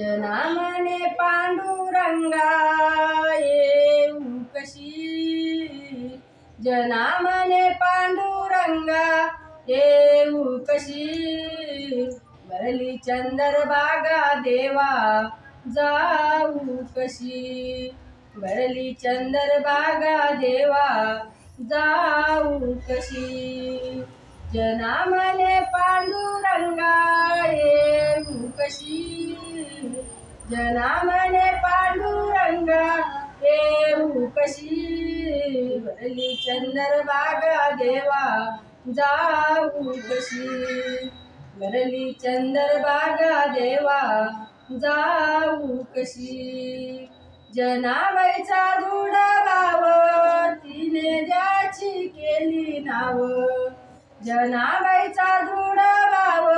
जनामने पांडुरंगा येऊ कशी? जनामने पांडुरंगा येऊ कशी? भरली चंदर बागा देवा जाऊ कशी? भरली चंदर बागा देवा जाऊ कशी? जनामने पांडुरंगा येऊ कशी? जनामने पांडुरंगा हे कशी भरली चंदर बागा देवा जाऊ कशी? भरली चंदर बागा देवा जाऊ कशी? जनाबाईचा धुडा भाव तिने ज्याची केली नाव. जनाबाईचा धुडा भाव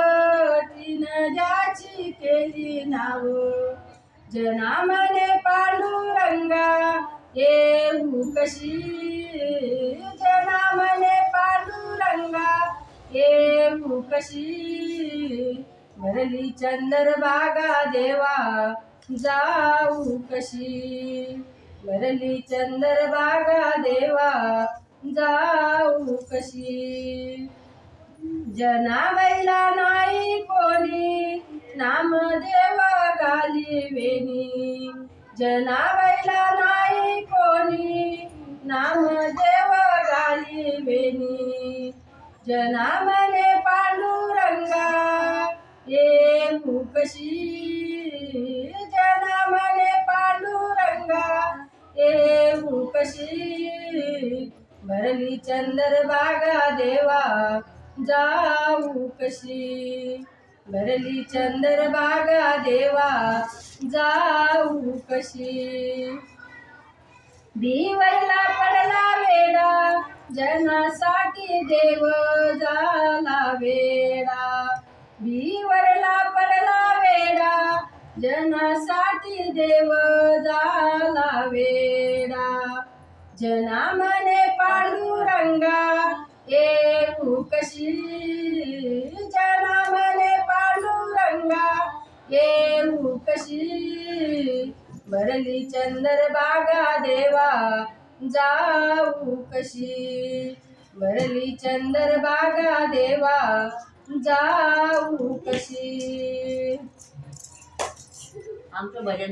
तिने ज्याची केली नाव. जनामने पांडुरंगा येऊ कशी? जनामने पांडुरंगा येऊ कशी? भरली चंदर बागा देवा जाऊ कशी? भरली चंदर बागा देवा जाऊ कशी? जनाबाईला नाही कोणी नामदेव गाली वेणी जनाबाईला नाही कोणी नामदेव गाली वेणी जनामने पांडुरंगा ये कशी जनामने पांडुरंगा ए मुकशी. भरली चंदर बागा देवा जाऊ कशी भरली चंदर बागा देवा जाऊ कशी? दिवैला पडला वेडा जनासाठी देव झाला वेडा. भिवरला पडला वेडा जनासाठी देव झाला वेडा. जनामने पांडुरंगा येऊ कशी? जनामने पांडुरंगा येऊ भरली चंदर बागा देवा जाऊ कशी? भरली चंदर बागा देवा जाऊ कशी? आमचं भजन